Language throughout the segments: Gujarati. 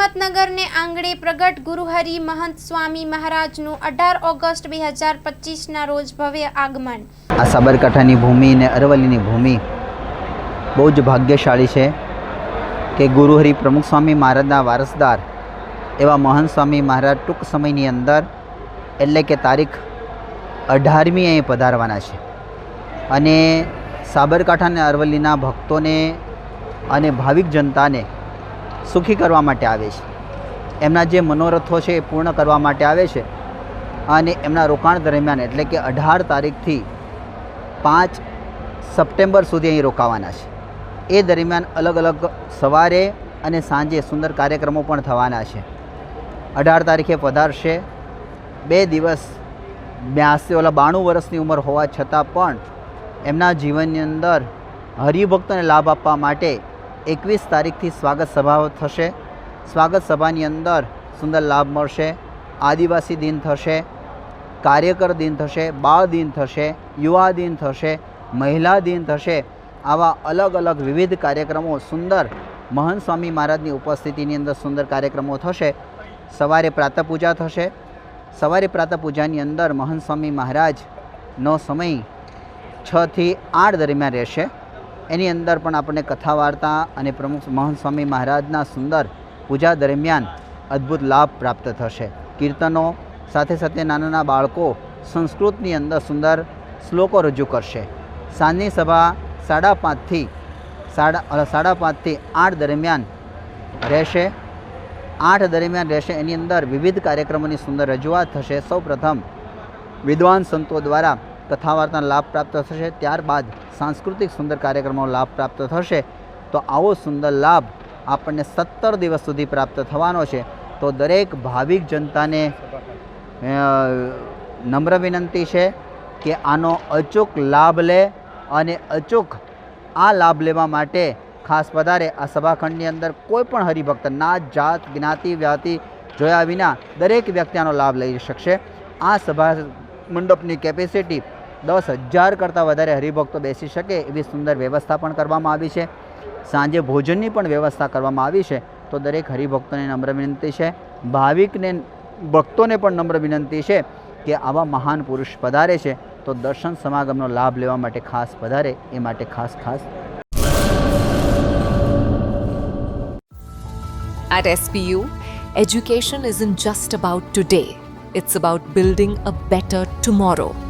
હિંમતનગરને આંગણે પ્રગટ ગુરુહરિ મહંત સ્વામી મહારાજનું અઢાર ઓગસ્ટ બે હજાર પચીસના રોજ ભવ્ય આગમન. આ સાબરકાંઠાની ભૂમિ અને અરવલ્લીની ભૂમિ બહુ જ ભાગ્યશાળી છે કે ગુરુહરિ પ્રમુખ સ્વામી મહારાજના વારસદાર એવા મહંત સ્વામી મહારાજ ટૂંક સમયની અંદર એટલે કે તારીખ અઢારમી અહીં પધારવાના છે. અને સાબરકાંઠા અને અરવલ્લીના ભક્તોને અને ભાવિક જનતાને સુખી કરવા માટે આવે છે. એમના જે મનોરથો છે એ પૂર્ણ કરવા માટે આવે છે અને એમના રોકાણ દરમિયાન એટલે કે અઢાર તારીખથી પાંચ સપ્ટેમ્બર સુધી અહીં રોકાવાના છે. એ દરમિયાન અલગ અલગ સવારે અને સાંજે સુંદર કાર્યક્રમો પણ થવાના છે. અઢાર તારીખે પધારશે બે દિવસ બ્યાસી ઓલા બાણું વર્ષની ઉંમર હોવા છતાં પણ એમના જીવનની અંદર હરિભક્તોને લાભ આપવા માટે એકવીસ તારીખથી સ્વાગત સભા થશે. સ્વાગત સભાની અંદર સુંદર લાભ મળશે, આદિવાસી દિન થશે, કાર્યકર દિન થશે, બાળ દિન થશે, યુવા દિન થશે, મહિલા દિન થશે, આવા અલગ અલગ વિવિધ કાર્યક્રમો સુંદર મહંત સ્વામી મહારાજની ઉપસ્થિતિની અંદર સુંદર કાર્યક્રમો થશે. સવારે પ્રાતઃ પૂજા થશે. સવારે પ્રાતઃ પૂજાની અંદર મહંત સ્વામી મહારાજનો સમય છથી આઠ દરમિયાન રહેશે. એની અંદર પણ આપણને કથા વાર્તા અને પ્રમુખ મહંત સ્વામી મહારાજના સુંદર પૂજા દરમિયાન અદ્ભુત લાભ પ્રાપ્ત થશે. કીર્તનો, સાથે સાથે નાના નાના બાળકો સંસ્કૃતની અંદર સુંદર શ્લોકો રજૂ કરશે. સાંજની સભા સાડા પાંચથી સાડા સાડા પાંચથી આઠ દરમિયાન રહેશે. આઠ દરમિયાન રહેશે. એની અંદર વિવિધ કાર્યક્રમોની સુંદર રજૂઆત થશે. સૌપ્રથમ વિદ્વાન સંતો દ્વારા કથા વાર્તાનો લાભ પ્રાપ્ત થશે. ત્યારબાદ સાંસ્કૃતિક સુંદર કાર્યક્રમો લાભ પ્રાપ્ત થશે. તો આવો સુંદર લાભ આપણને સત્તર દિવસ સુધી પ્રાપ્ત થવાનો છે. તો દરેક ભાવિક જનતાને નમ્ર વિનંતી છે કે આનો અચૂક લાભ લે અને અચૂક આ લાભ લેવા માટે ખાસ પધારે આ સભાખંડની અંદર કોઈ પણ હરિભક્ત, નાત, જાત, જ્ઞાતિ, વ્યાતિ જોયા વિના દરેક વ્યક્તિ આનો લાભ લઈ શકશે. આ સભા મંડપની કેપેસિટી દસ હજાર કરતાં વધારે હરિભક્તો બેસી શકે એવી સુંદર વ્યવસ્થા પણ કરવામાં આવી છે. સાંજે ભોજનની પણ વ્યવસ્થા કરવામાં આવી છે. તો દરેક હરિભક્તોને નમ્ર વિનંતી છે. ભાવિકને ભક્તોને પણ નમ્ર વિનંતી છે કે આવા મહાન પુરુષ પધારે છે. તો દર્શન સમાગમનો લાભ લેવા માટે ખાસ પધારે એ માટે ખાસ ખાસ At SPU, education isn't just about today, it's about building a better tomorrow.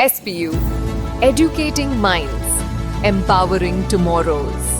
SPU Educating Minds, Empowering Tomorrows.